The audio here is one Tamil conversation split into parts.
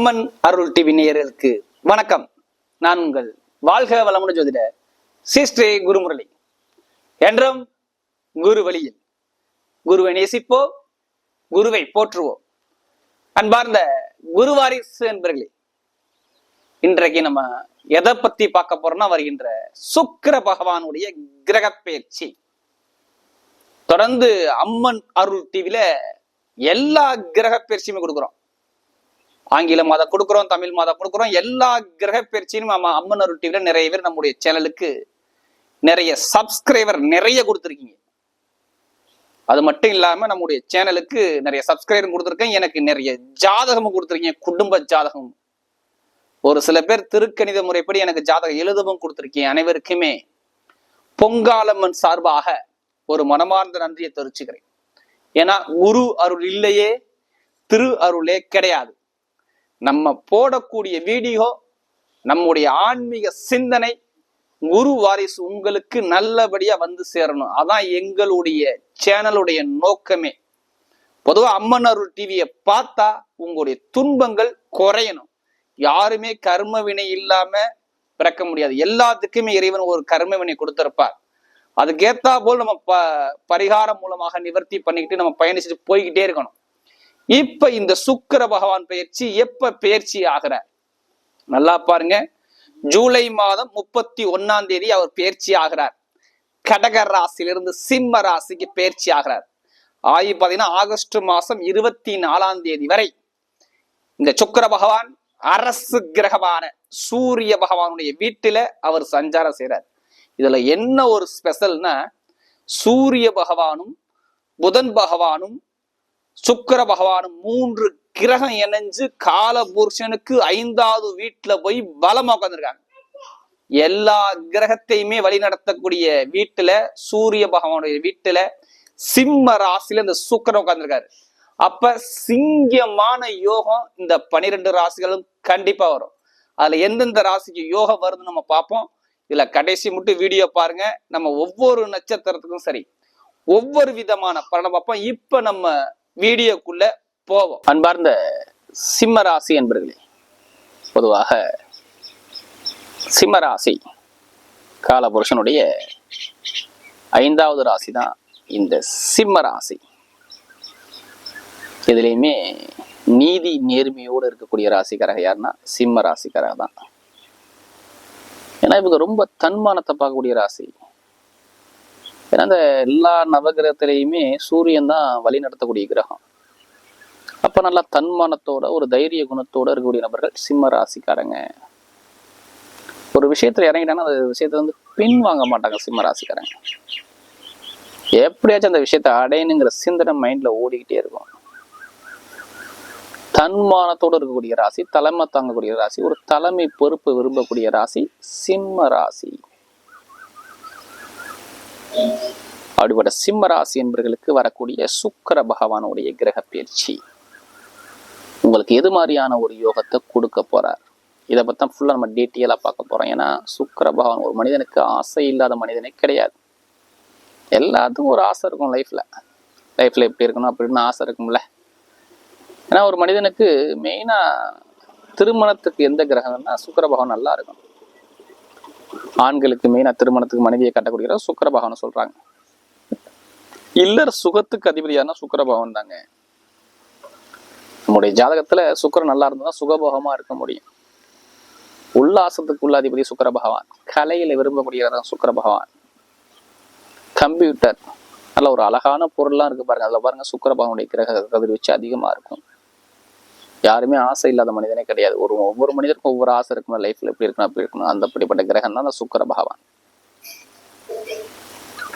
அம்மன் அருள் டிவி நேயர்களுக்கு வணக்கம். நான் உங்கள் வாழ்க வளமுடன் ஜோதிட சிஸ்ரே குருமுரளி. என்றும் குரு வழியில் குருவை நேசிப்போ குருவை போற்றுவோம். அன்பார்ந்த குருவாரிசு என்பர்களே இன்றைக்கு நம்ம எதை பத்தி பார்க்க போறோம்னா வருகின்ற சுக்கிர பகவானுடைய கிரக பயிற்சி தொடர்ந்து அம்மன் அருள் டிவில எல்லா கிரக பயிற்சியுமே கொடுக்குறோம். ஆங்கில மாதம் கொடுக்குறோம் தமிழ் மாதம் கொடுக்குறோம் எல்லா கிரக பயிற்சியும் நம்ம அம்மன் அருள் டிவில நிறைய பேர் நம்முடைய சேனலுக்கு நிறைய சப்ஸ்கிரைபர் நிறைய கொடுத்துருக்கீங்க. அது மட்டும் இல்லாம நம்முடைய சேனலுக்கு நிறைய சப்ஸ்கிரைபர் கொடுத்துருக்கேன். எனக்கு நிறைய ஜாதகமும் கொடுத்துருக்கீங்க குடும்ப ஜாதகம். ஒரு சில பேர் திருக்கணித முறைப்படி எனக்கு ஜாதகம் எழுதவும் கொடுத்துருக்கீங்க. அனைவருக்குமே பொங்காலம்மன் சார்பாக ஒரு மனமார்ந்த நன்றியை தெரிவிச்சுக்கிறேன். ஏன்னா குரு அருள் இல்லையே திரு அருளே கிடையாது. நம்ம போடக்கூடிய வீடியோ நம்முடைய ஆன்மீக சிந்தனை குரு வாரிசு உங்களுக்கு நல்லபடியா வந்து சேரணும். அதான் எங்களுடைய சேனலுடைய நோக்கமே. பொதுவாக அம்மன் அருள் டிவியை பார்த்தா உங்களுடைய துன்பங்கள் குறையணும். யாருமே கர்ம வினை இல்லாம பிறக்க முடியாது. எல்லாத்துக்குமே இறைவன் ஒரு கர்ம வினை கொடுத்திருப்பார். அதுக்கேத்தா போல் நம்ம ப பரிகாரம் மூலமாக நிவர்த்தி பண்ணிக்கிட்டு நம்ம பயணிச்சுட்டு போய்கிட்டே இருக்கணும். இப்ப இந்த சுக்கிர பகவான் பயிற்சி எப்ப பயிற்சி ஆகிறார் நல்லா பாருங்க. ஜூலை மாதம் முப்பத்தி ஒன்னாம் தேதி அவர் பயிற்சி ஆகிறார். கடக ராசியிலிருந்து சிம்ம ராசிக்கு பயிற்சி ஆகிறார். ஆகி பாத்தீங்கன்னா ஆகஸ்ட் மாசம் இருபத்தி நாலாம் தேதி வரை இந்த சுக்கிர பகவான் அரசு கிரகமான சூரிய பகவானுடைய வீட்டில அவர் சஞ்சாரம் செய்றார். இதுல என்ன ஒரு ஸ்பெஷல்னா சூரிய பகவானும் புதன் பகவானும் சுக்கிர பகவானும் மூன்று கிரகம் இணைஞ்சு கால புருஷனுக்கு ஐந்தாவது வீட்டுல போய் பலமா உட்காந்துருக்காங்க எல்லா கிரகத்தையுமே வழி நடத்தக்கூடிய வீட்டுல சூரிய பகவானுடைய வீட்டுல சிம்ம ராசியில இந்த சுக்கரன் உட்காந்துருக்காரு அப்ப சிங்கமான யோகம் இந்த பனிரெண்டு ராசிகளும் கண்டிப்பா வரும். அதுல எந்தெந்த ராசிக்கு யோகம் வருதுன்னு நம்ம பார்ப்போம். இதுல கடைசி மட்டும் வீடியோ பாருங்க. நம்ம ஒவ்வொரு நட்சத்திரத்துக்கும் சரி. ஒவ்வொரு விதமான பலனை பார்ப்போம். இப்ப நம்ம வீடியோக்குள்ள போவோம். அன்பார்ந்த சிம்ம ராசி என்பர்களே பொதுவாக சிம்ம ராசி காலபுருஷனுடைய ஐந்தாவது ராசி தான் இந்த சிம்ம ராசி இதுலேயுமே நீதி நேர்மையோடு இருக்கக்கூடிய ராசிக்காரக யாருன்னா சிம்ம ராசிக்காரக தான் ஏன்னா இவங்க ரொம்ப தன்மானத்தை பார்க்கக்கூடிய ராசி. ஏன்னா இந்த எல்லா நவகிரகத்திலையுமே சூரியன் தான் வழி நடத்தக்கூடிய கிரகம். அப்ப நல்லா தன்மானத்தோட ஒரு தைரிய குணத்தோட இருக்கக்கூடிய நபர்கள் சிம்ம ராசிக்காரங்க. ஒரு விஷயத்துல இறங்கிட்டாங்கன்னா அந்த விஷயத்த வந்து பின் வாங்க மாட்டாங்க சிம்ம ராசிக்காரங்க. எப்படியாச்சும் அந்த விஷயத்த அடையணுங்கிற சிந்தனை மைண்ட்ல ஓடிக்கிட்டே இருக்கும். தன்மானத்தோடு இருக்கக்கூடிய ராசி தலைமை தாங்கக்கூடிய ராசி ஒரு தலைமை பொறுப்பு விரும்பக்கூடிய ராசி சிம்ம ராசி. அப்படிப்பட்ட சிம்ம ராசி என்பவர்களுக்கு வரக்கூடிய சுக்கர பகவானுடைய கிரக பயிற்சி. உங்களுக்கு எது மாதிரியான ஒரு யோகத்தை கொடுக்க போறார்? இதை பத்தி தான் ஃபுல்லா நம்ம டீட்டெயிலா பார்க்க போறோம். ஏன்னா சுக்கர பகவான் ஒரு மனிதனுக்கு ஆசை இல்லாத மனிதனே கிடையாது. எல்லாத்துக்கும் ஒரு ஆசை இருக்கும் லைஃப்ல லைஃப்ல எப்படி இருக்கணும் அப்படின்னு ஆசை இருக்கும்ல. ஏன்னா ஒரு மனிதனுக்கு மெயினா திருமணத்துக்கு எந்த கிரகம்னா சுக்கிர பகவான் நல்லா இருக்கும் ஆண்களுக்கு மெயினா திருமணத்துக்கு மனைவியை கட்டக்கூடிய சுக்கர பகவான் சொல்றாங்க. இல்லற சுகத்துக்கு அதிபதியான சுக்கர பகவான் தாங்க. நம்முடைய ஜாதகத்துல சுக்கரம் நல்லா இருந்தா சுகபோகமா இருக்க முடியும். உல்லாசத்துக்கு உள்ள அதிபதி சுக்கர பகவான் கலையில விரும்பக்கூடியதான் சுக்கர பகவான் கம்ப்யூட்டர் நல்ல ஒரு அழகான பொருள்லாம் இருக்கு பாருங்க. அதுல பாருங்க சுக்கர பகவானுடைய கிரக கதிர்வீச்சு அதிகமா இருக்கும். யாருமே ஆசை இல்லாத மனிதனே கிடையாது. ஒரு ஒவ்வொரு மனிதருக்கும் ஒவ்வொரு ஆசை இருக்கணும் லைஃப்ல எப்படி இருக்கணும் அப்படி இருக்கணும். அந்த அப்படிப்பட்ட கிரகம் தான் அந்த சுக்கர பகவான்.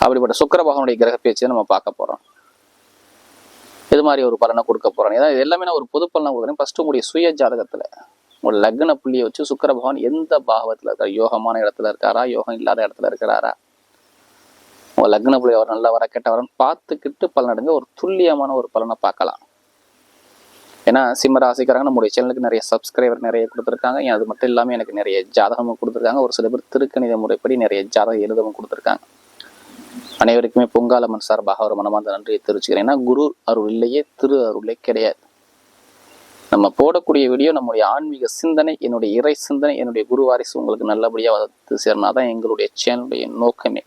அப்படிப்பட்ட சுக்கர பகவானுடைய கிரக பேச்சை நம்ம பார்க்க போறோம். இது மாதிரி ஒரு பலனை கொடுக்க போறோம். ஏதாவது எல்லாமே நான் ஒரு பொது பலனை கொடுக்குறேன். ஃபர்ஸ்ட் உங்களுடைய சுய ஜாதகத்துல ஒரு லக்ன புள்ளியை வச்சு சுக்கர பகவான் எந்த பாவத்துல இருக்காரு? யோகமான இடத்துல இருக்காரா? யோகம் இல்லாத இடத்துல இருக்கிறாரா? உங்க லக்ன புள்ளி அவர் நல்லவரா கெட்டவரன்னு பார்த்துக்கிட்டு பலனடைந்து ஒரு துல்லியமான ஒரு பலனை பார்க்கலாம். ஏன்னா சிம்ம ராசிக்காரங்க நம்முடைய சேனலுக்கு நிறைய சப்ஸ்கிரைபர் நிறைய கொடுத்துருக்காங்க. ஏன் அது மட்டும் இல்லாமல் எனக்கு நிறைய ஜாதகமும் கொடுத்துருக்காங்க. ஒரு சில பேர் திருக்கணித முறைப்படி நிறைய ஜாதகம் எழுதவும் கொடுத்துருக்காங்க. அனைவருக்குமே பொங்காலம்மன் சார்பாக ஒரு மனமார்ந்த நன்றியை தெரிவிச்சுக்கிறேன். ஏன்னா குரு அருள் இல்லையே திரு அருளே கிடையாது. நம்ம போடக்கூடிய வீடியோ நம்முடைய ஆன்மீக சிந்தனை என்னுடைய இறை சிந்தனை என்னுடைய குரு வாரிசு உங்களுக்கு நல்லபடியாக வந்து சேர்னாதான் எங்களுடைய சேனலுடைய நோக்கமே.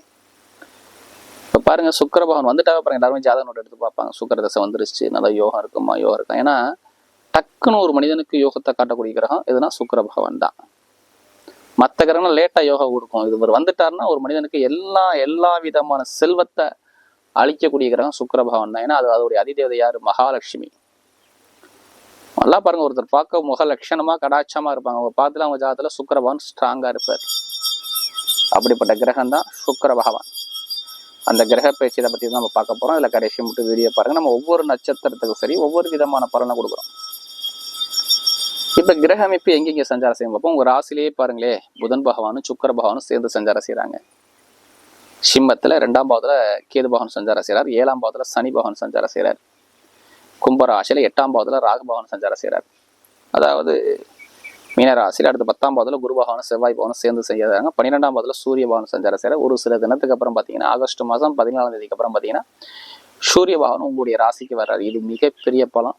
இப்போ பாருங்க சுக்கரபகவான் வந்துட்டா பாருங்க. எல்லாருமே ஜாதக நோட்டு எடுத்து பார்ப்பாங்க. சுக்கர தசை வந்துருச்சு. நல்லா யோகம் இருக்குமா? யோகம் இருக்கும் ஏன்னா டக்குன்னு ஒரு மனிதனுக்கு யோகத்தை காட்டக்கூடிய கிரகம் எதுனா சுக்கர பகவான் தான். மற்ற கிரகம் லேட்டா யோகா கொடுக்கும். இது இவர் வந்துட்டாருன்னா ஒரு மனிதனுக்கு எல்லா எல்லா விதமான செல்வத்தை அழிக்கக்கூடிய கிரகம் சுக்கர பகவான் தான். ஏன்னா அது அதோடைய அதிதேவதை யாரு? மகாலட்சுமி. நல்லா பாருங்க ஒருத்தர் பார்க்க முக லட்சணமா கடாட்சமா இருப்பாங்க. அவங்க பார்த்துல அவங்க ஜாதத்துல சுக்கர பகவான் ஸ்ட்ராங்கா இருப்பார். அப்படிப்பட்ட கிரகம் தான் சுக்கர பகவான். அந்த கிரக பயிற்சியை பத்தி தான் நம்ம பார்க்க போறோம். இதுல கடைசி மட்டும் வீடியோ பாருங்க. நம்ம ஒவ்வொரு நட்சத்திரத்துக்கும் சரி ஒவ்வொரு விதமான பலனை கொடுக்குறோம். இப்ப கிரக அமைப்பு எங்கெங்க சஞ்சாரம் செய்யும் பார்ப்போம் உங்க ராசிலேயே பாருங்களே புதன் பகவானும் சுக்கர பகவானும் சேர்ந்து சஞ்சாரம் செய்கிறாங்க சிம்மத்துல ரெண்டாம் பாவத்துல கேது பகவான் சஞ்சாரம் செய்றார் ஏழாம் பாவத்துல சனி பகவான் சஞ்சாரம் செய்றார். கும்பராசியில எட்டாம் பாவத்துல ராகு பகவான் சஞ்சாரம் செய்றார். அதாவது மீனராசியில அடுத்து பத்தாம் பாவத்துல குரு பகவானும் செவ்வாய் பகவானும் சேர்ந்து செய்யறாங்க. பன்னிரெண்டாம் பாவத்துல சூரிய பகவான் சஞ்சாரம் செய்றார். ஒரு சில தினத்துக்கு அப்புறம் பாத்தீங்கன்னா ஆகஸ்ட் மாதம் பதினாலாம் தேதிக்கு அப்புறம் பாத்தீங்கன்னா சூரிய பகவானும் உங்களுடைய ராசிக்கு வர்றாரு. இது மிகப்பெரிய பலம்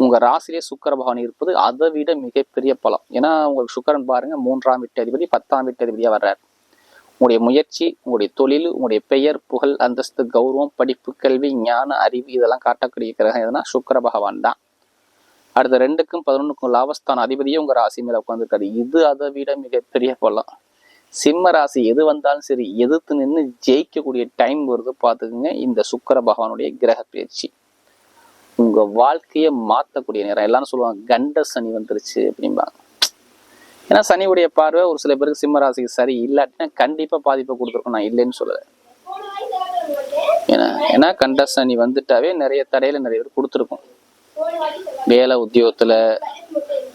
உங்க ராசிலே சுக்கர பகவான் இருப்பது அதை விட மிகப்பெரிய பலம். ஏன்னா உங்களுக்கு சுக்கரன் பாருங்க மூன்றாம் வீட்டு அதிபதி பத்தாம் வீட்டு அதிபதியா வர்றார். உங்களுடைய முயற்சி உங்களுடைய தொழில் உங்களுடைய பெயர் புகழ் அந்தஸ்து கௌரவம் படிப்பு கல்வி ஞான அறிவு இதெல்லாம் காட்டக்கூடிய கிரகம் எதுனா சுக்கர பகவான் தான். அடுத்த ரெண்டுக்கும் பதினொன்றுக்கும் லாபஸ்தான அதிபதியே உங்க ராசி மேல உட்காந்துருக்காரு இது அதை விட மிகப்பெரிய பலம். சிம்ம ராசி எது வந்தாலும் சரி எதிர்த்து நின்று ஜெயிக்கக்கூடிய டைம் வருது பார்த்துக்குங்க. இந்த சுக்கர பகவானுடைய கிரக பயிற்சி. உங்க வாழ்க்கையை மாத்தக்கூடிய நேரம். எல்லாரும் சொல்லுவாங்க கண்ட சனி வந்துருச்சு அப்படிம்பாங்க. ஏன்னா சனியுடைய பார்வை ஒரு சில பேருக்கு சிம்ம ராசிக்கு சரி இல்லாட்டினா கண்டிப்பா பாதிப்பை கொடுத்துருக்கோம். நான் இல்லைன்னு சொல்லல. ஏன்னா ஏன்னா கண்ட சனி வந்துட்டாவே நிறைய தடையில நிறைய பேர் கொடுத்துருக்கோம். வேலை உத்தியோகத்துல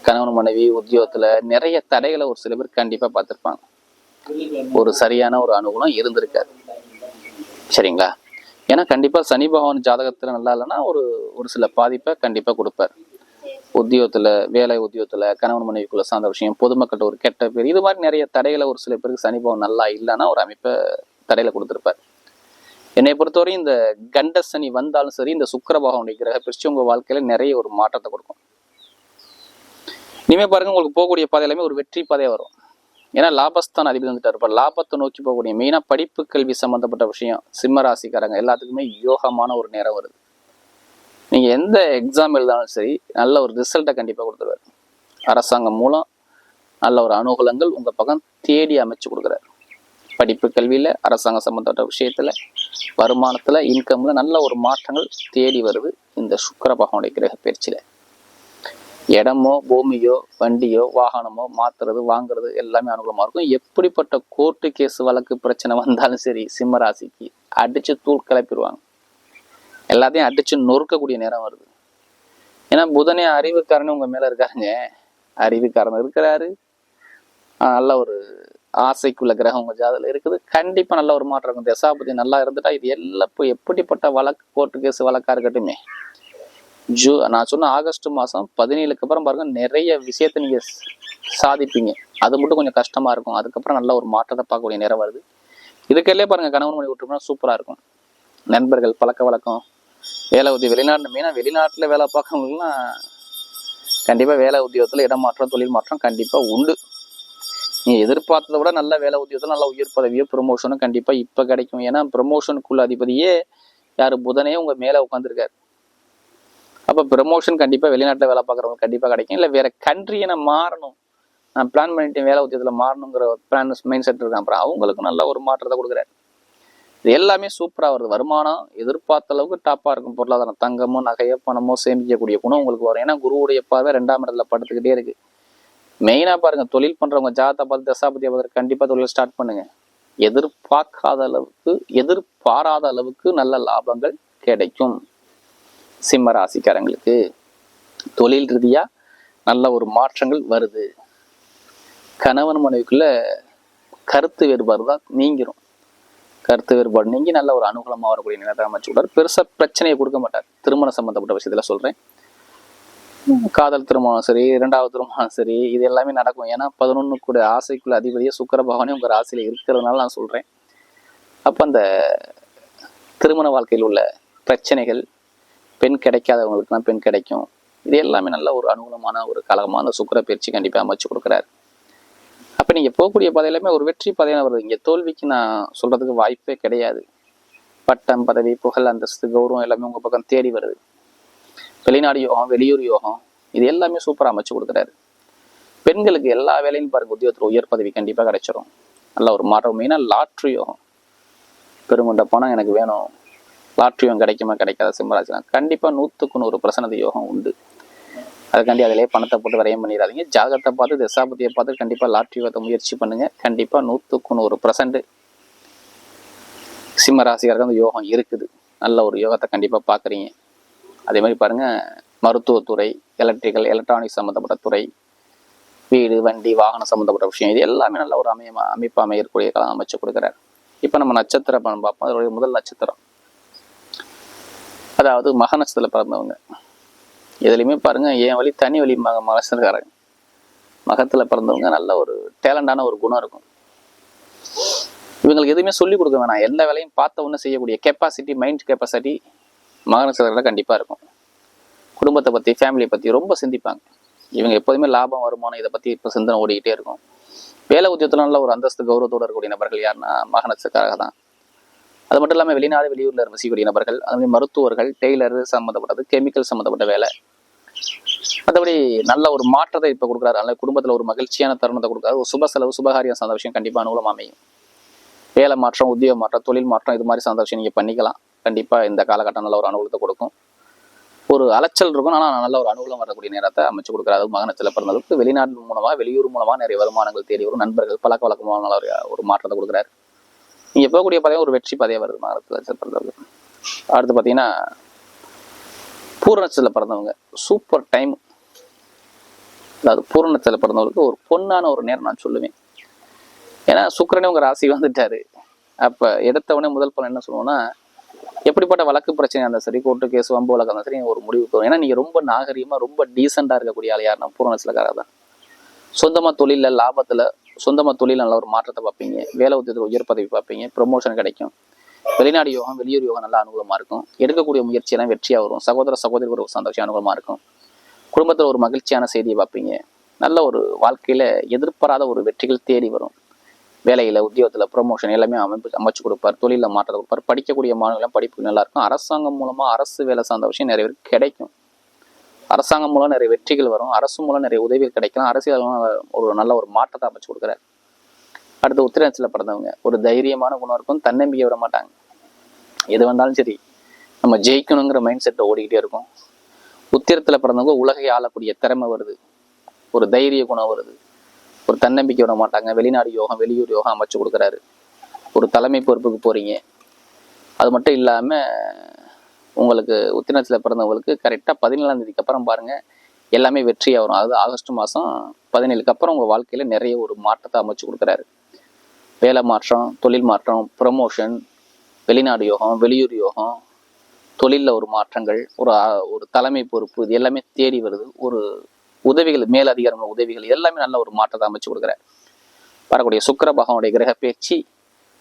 கணவன் மனைவி உத்தியோகத்துல நிறைய தடைகளை ஒரு சில பேர் கண்டிப்பா பார்த்திருப்பாங்க. ஒரு சரியான ஒரு அனுகூலம் இருந்திருக்காது. சரிங்களா? ஏன்னா கண்டிப்பா சனி பகவான் ஜாதகத்துல நல்லா இல்லைன்னா ஒரு ஒரு சில பாதிப்பை கண்டிப்பா கொடுப்பார். உத்தியோகத்தில் வேலை உத்தியோகத்தில் கணவன் மனைவிக்குள்ள சார்ந்த விஷயம் பொதுமக்கள்கிட்ட ஒரு கெட்ட பேர் இது மாதிரி நிறைய தடைகளை ஒரு சில பேருக்கு சனி பகவான் நல்லா இல்லைன்னா ஒரு அமைப்பை தடையில கொடுத்துருப்பார். என்னை பொறுத்தவரையும் இந்த கண்ட சனி வந்தாலும் சரி இந்த சுக்கர பகவானுடைய கிரக பிரிச்சு உங்கள் வாழ்க்கையில நிறைய ஒரு மாற்றத்தை கொடுக்கும். இனிமேல் பாருங்க உங்களுக்கு போகக்கூடிய பாதை எல்லாமே ஒரு வெற்றி பாதையாக வரும். ஏன்னா லாபஸ்தான் அதிபதி வந்துட்டார். இப்போ லாபத்தை நோக்கி போகக்கூடிய மெயினாக படிப்பு கல்வி சம்மந்தப்பட்ட விஷயம் சிம்ம ராசிக்காரங்க எல்லாத்துக்குமே யோகமான ஒரு நேரம் வருது. நீங்கள் எந்த எக்ஸாம் எழுதாலும் சரி நல்ல ஒரு ரிசல்ட்டை கண்டிப்பாக கொடுத்துருவாரு. அரசாங்கம் மூலம் நல்ல ஒரு அனுகூலங்கள் உங்கள் பக்கம் தேடி அமைச்சு கொடுக்குறாரு. படிப்பு கல்வியில் அரசாங்கம் சம்மந்தப்பட்ட விஷயத்தில் வருமானத்தில் இன்கமில் நல்ல ஒரு மாற்றங்கள் தேடி வருது இந்த சுக்கர பகவானுடைய கிரக பயிற்சியில். இடமோ பூமியோ வண்டியோ வாகனமோ மாத்துறது வாங்குறது எல்லாமே அனுகூலமா இருக்கும். எப்படிப்பட்ட கோர்ட்டு கேஸ் வழக்கு பிரச்சனை வந்தாலும் சரி சிம்மராசிக்கு அடித்து அடிச்சு தூள் கிளப்பிடுவாங்க. எல்லாத்தையும் அடிச்சு நொறுக்கக்கூடிய நேரம் வருது. ஏன்னா புதனே அறிவுக்காரனே உங்க மேல இருக்காருங்க. அறிவுக்காரன் இருக்கிறாரு. நல்ல ஒரு ஆசைக்குள்ள கிரகம் உங்க ஜாதகத்துல இருக்குது. கண்டிப்பா நல்ல ஒரு மாற்றம் இருக்கும். தசாபதி நல்லா இருந்துட்டா இது எல்லாம் இப்போ எப்படிப்பட்ட வழக்கு கோர்ட்டு கேஸ் வழக்கா இருக்கட்டுமே. ஜூ நான் சொன்ன ஆகஸ்ட் மாதம் பதினேழுக்கு அப்புறம் பாருங்க நிறைய விஷயத்த நீங்கள் சாதிப்பீங்க. அது மட்டும் கொஞ்சம் கஷ்டமாக இருக்கும். அதுக்கப்புறம் நல்ல ஒரு மாற்றத்தை பார்க்கக்கூடிய நேரம் வருது. இதுக்கெல்லாம் பாருங்கள் கணவன் மணி விட்டுருந்தா சூப்பராக இருக்கும். நண்பர்கள் பழக்க வழக்கம் வேலை உதவி வெளிநாட்டு மெயினாக வெளிநாட்டில் வேலை பார்க்கறவங்களுக்குலாம் கண்டிப்பாக வேலை உத்தியோகத்தில் இடம் மாற்றம் தொழில் மாற்றம் கண்டிப்பாக உண்டு. நீ எதிர்பார்த்ததை விட நல்ல வேலை உத்தியோகத்தில் நல்ல உயர் பதவியோ ப்ரொமோஷனும் கண்டிப்பாக இப்போ கிடைக்கும். ஏன்னா ப்ரொமோஷனுக்குள்ள அதிபதியே யார்? புதனே உங்கள் மேலே உட்காந்துருக்காரு அப்போ ப்ரமோஷன் கண்டிப்பாக வெளிநாட்டில் வேலை பார்க்குறவங்க கண்டிப்பாக கிடைக்கும். இல்லை வேற கண்ட்ரியை நான் மாறணும். நான் பிளான் பண்ணிட்டேன் வேலை உத்தியத்தில் மாறணுங்கிற பிளான் மைண்ட் செட் இருக்கேன். அப்புறம் அவங்களுக்கு நல்ல ஒரு மாற்றத்தை கொடுக்குறாரு. இது எல்லாமே சூப்பராக வருது. வருமானம் எதிர்பார்த்த அளவுக்கு டாப்பாக இருக்கும். பொருளாதாரம் தங்கமோ நகையோ பணமோ சேமிக்கக்கூடிய குணம் உங்களுக்கு வரும். ஏன்னா குருவுடைய பார்வை ரெண்டாம் இடத்துல படுத்துக்கிட்டே இருக்கு. மெயினாக பாருங்க தொழில் பண்ணுறவங்க ஜாதா பார்த்து தசாபதி பார்த்து கண்டிப்பாக தொழில் ஸ்டார்ட் பண்ணுங்க. எதிர்பார்க்காத அளவுக்கு எதிர்பாராத அளவுக்கு நல்ல லாபங்கள் கிடைக்கும். சிம்ம ராசிக்காரங்களுக்கு தொழில் ரீதியாக நல்ல ஒரு மாற்றங்கள் வருது. கணவன் மனைவிக்குள்ள கருத்து வேறுபாடு தான் நீங்கிரும். கருத்து வேறுபாடு நீங்கி நல்ல ஒரு அனுகூலமாக வரக்கூடிய நிலத்தை அமைச்சு விட்டார் பெருசாக பிரச்சனையை கொடுக்க மாட்டார். திருமணம் சம்பந்தப்பட்ட விஷயத்தில் சொல்கிறேன் காதல் திருமணம் சரி இரண்டாவது திருமணம் சரி இது எல்லாமே நடக்கும். ஏன்னா பதினொன்று கூட ஆசைக்குள்ள அதிபதியாக சுக்கர பகவானே உங்கள் ராசியில இருக்கிறதுனால நான் சொல்கிறேன் அப்போ அந்த திருமண வாழ்க்கையில் உள்ள பிரச்சனைகள் பெண் கிடைக்காதவங்களுக்குலாம் பெண் கிடைக்கும். இது எல்லாமே நல்ல ஒரு அனுகூலமான ஒரு கலகமான சுக்கிர பயிற்சி கண்டிப்பாக அமைச்சு கொடுக்குறாரு. அப்போ நீங்கள் போகக்கூடிய பாதையிலுமே ஒரு வெற்றி பாதையான வருது. இங்கே தோல்விக்கு நான் சொல்கிறதுக்கு வாய்ப்பே கிடையாது. பட்டம் பதவி புகழ் அந்தஸ்து கௌரவம் எல்லாமே உங்கள் பக்கம் தேடி வருது. வெளிநாடு யோகம் வெளியூர் யோகம் இது எல்லாமே சூப்பராக அமைச்சு கொடுக்குறாரு. பெண்களுக்கு எல்லா வேலையும் பாருங்க உத்தியோகத்தில் உயர் பதவி கண்டிப்பாக கிடைச்சிரும். நல்ல ஒரு மாற்றம் மெயினாக லாட்ரி யோகம். பெருமண்ட பணம் எனக்கு வேணும். லாட்ரியம் கிடைக்குமா கிடைக்காத? சிம்மராசினா கண்டிப்பாக நூற்றுக்கு நூறு பிரசனத யோகம் உண்டு. அதுக்காண்டி அதிலே பணத்தை போட்டு விரயம் பண்ணிடாதீங்க. ஜாகத்தை பார்த்து தசாபதியை பார்த்து கண்டிப்பாக லாட்ரி யோகத்தை முயற்சி பண்ணுங்கள் கண்டிப்பாக நூற்றுக்கு நூறு பர்சன்ட் சிம்ம அந்த யோகம் இருக்குது. நல்ல ஒரு யோகத்தை கண்டிப்பாக பார்க்குறீங்க. அதே மாதிரி பாருங்க மருத்துவத்துறை எலக்ட்ரிக்கல் எலக்ட்ரானிக்ஸ் சம்மந்தப்பட்ட துறை வீடு வண்டி வாகனம் சம்மந்தப்பட்ட விஷயம் இது எல்லாமே நல்ல ஒரு அமைய அமைப்பு அமையக்கூடிய காலம் அமைச்சு கொடுக்குறாரு. இப்போ நம்ம நட்சத்திரம் பார்ப்போம். அதோடைய முதல் நட்சத்திரம். அதாவது மக பிறந்தவங்க. எதுலையுமே பாருங்க என் வழி தனி வழி மக மகசனக்காரங்க மகத்துல பிறந்தவங்க நல்ல ஒரு டேலண்டான ஒரு குணம் இருக்கும். இவங்களுக்கு எதுவுமே சொல்லிக் கொடுக்க வேணாம். எல்லா வேலையும் பார்த்த உடனே செய்யக்கூடிய கெப்பாசிட்டி மைண்ட் கெப்பாசிட்டி மக கண்டிப்பாக இருக்கும். குடும்பத்தை பற்றி ஃபேமிலியை பற்றி ரொம்ப சிந்திப்பாங்க. இவங்க எப்போதுமே லாபம் வருமானம் இதை பற்றி இப்போ சிந்தனை ஓடிக்கிட்டே இருக்கும். வேலை உத்தியத்தில் நல்ல ஒரு அந்தஸ்து கௌரவத்தோடு இருக்கக்கூடிய நபர்கள் யாருன்னா மகனத்துக்காக தான். அது மட்டும் இல்லாமல் வெளிநாடு வெளியூரில் வசிக்கக்கூடிய நபர்கள் அதுமாதிரி மருத்துவர்கள் டெய்லர் சம்மந்தப்பட்டது கெமிக்கல் சம்மந்தப்பட்ட வேலை. மற்றபடி நல்ல ஒரு மாற்றத்தை இப்போ கொடுக்குறாரு. நல்ல குடும்பத்தில் ஒரு மகிழ்ச்சியான தருணத்தை கொடுக்குறாரு. ஒரு சுப செலவு சுபகாரியம் சார்ந்த விஷயம் கண்டிப்பாக அனுகூலம் அமையும். வேலை மாற்றம் உத்தியோக மாற்றம் தொழில் மாற்றம் இது மாதிரி சார்ந்த விஷயம் நீங்கள் பண்ணிக்கலாம். கண்டிப்பாக இந்த காலகட்டம் நல்ல ஒரு அனுகூலத்தை கொடுக்கும். ஒரு அலைச்சல் இருக்கும். ஆனால் நல்ல ஒரு அனுகூலம் வரக்கூடிய நேரத்தை அமைச்சு கொடுக்குறாரு. மகனத்தில் பிறந்ததுக்கு வெளிநாடு மூலமாக வெளியூர் மூலமாக நிறைய வருமானங்கள் தேடி வரும். நண்பர்கள் பழக்க வழக்கமான ஒரு- ஒரு மாற்றத்தை கொடுக்குறாரு. நீங்க போகக்கூடிய பதவியும் ஒரு வெற்றி பதவியாக வருது மகனத்தில் பிறந்தவங்க அடுத்து பார்த்தீங்கன்னா பூரணத்தில் பிறந்தவங்க. Super time. அதாவது பூரணத்தில் பிறந்தவங்களுக்கு ஒரு பொண்ணான ஒரு நேரம் நான் சொல்லுவேன். ஏன்னா சுக்கரனே உங்க ராசி வந்துட்டாரு. அப்ப எடுத்தவனே முதல் பலன் என்ன சொல்லுவோம்னா எப்படிப்பட்ட வழக்கு பிரச்சனையாக இருந்தால் சரி கோர்ட்டு கேஸ் வம்பு வழக்கு இருந்தால் சரி ஒரு முடிவுக்கு வரும். ஏன்னா நீங்க ரொம்ப நாகரீகமா ரொம்ப டீசெண்டா இருக்கக்கூடிய ஆள் யாருன்னா பூரணசிலக்காரர் தான். சொந்தமா தொழில லாபத்துல சொந்தமாக தொழில் நல்ல ஒரு மாற்றத்தை பார்ப்பீங்க. வேலை உத்தியத்தில் உயர் பதவி பார்ப்பீங்க. ப்ரொமோஷன் கிடைக்கும். வெளிநாடு யோகம் வெளியூர் யோகம் நல்ல அனுகூலமாக இருக்கும். எடுக்கக்கூடிய முயற்சியெல்லாம் வெற்றியாக வரும். சகோதர சகோதரி ஒரு சந்தோஷம் அனுகூலமாக இருக்கும். குடும்பத்தில் ஒரு மகிழ்ச்சியான செய்தியை பார்ப்பீங்க. நல்ல ஒரு வாழ்க்கையில் எதிர்பாராத ஒரு வெற்றிகள் தேடி வரும். வேலையில் உத்தியோகத்தில் ப்ரொமோஷன் எல்லாமே அமைப்பு அமைச்சு கொடுப்பார். தொழிலில் மாற்றத்தை கொடுப்பார். படிக்கக்கூடிய மாணவர்களும் படிப்பு நல்லா இருக்கும். அரசாங்கம் மூலமாக அரசு வேலை சார்ந்த விஷயம் நிறைய பேருக்கு கிடைக்கும். அரசாங்கம் மூலம் நிறைய வெற்றிகள் வரும். அரசு மூலம் நிறைய உதவிகள் கிடைக்கும் அரசியல் ஒரு நல்ல ஒரு மாற்றத்தை அமைச்சு கொடுக்குறாரு. அடுத்து உத்திரத்தில் பிறந்தவங்க. ஒரு தைரியமான குணம் இருக்கும் தன்னம்பிக்கை விட மாட்டாங்க. எது வந்தாலும் சரி நம்ம ஜெயிக்கணுங்கிற மைண்ட் செட்டை ஓடிக்கிட்டே இருக்கும். உத்திரத்தில் பிறந்தவங்க உலகை ஆளக்கூடிய திறமை வருது. ஒரு தைரிய குணம் வருது. ஒரு தன்னம்பிக்கை விட மாட்டாங்க. வெளிநாடு யோகம் வெளியூர் யோகம் அமைச்சு கொடுக்குறாரு. ஒரு தலைமை பொறுப்புக்கு போறீங்க. அது மட்டும் இல்லாமல் உங்களுக்கு உத்திரத்தில் பிறந்தவங்களுக்கு கரெக்டாக பதினேழாம் தேதிக்கு அப்புறம் பாருங்கள் எல்லாமே வெற்றியாக வரும் அதாவது ஆகஸ்ட் மாதம் பதினேழுக்கு அப்புறம் உங்கள் வாழ்க்கையில் நிறைய ஒரு மாற்றத்தை அமைச்சு கொடுக்குறாரு. வேலை மாற்றம் தொழில் மாற்றம் ப்ரமோஷன் வெளிநாடு யோகம் வெளியூர் யோகம் தொழிலில் ஒரு மாற்றங்கள் ஒரு ஒரு தலைமை பொறுப்பு இது எல்லாமே தேடி வருது. ஒரு உதவிகள் மேலதிகாரம் உதவிகள் எல்லாமே நல்ல ஒரு மாற்றத்தை அமைச்சு கொடுக்குறாரு. வரக்கூடிய சுக்கர பகவானுடைய கிரக பயிற்சி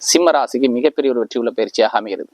சிம்ம ராசிக்கு மிகப்பெரிய ஒரு வெற்றி உள்ள பயிற்சியாக அமைகிறது.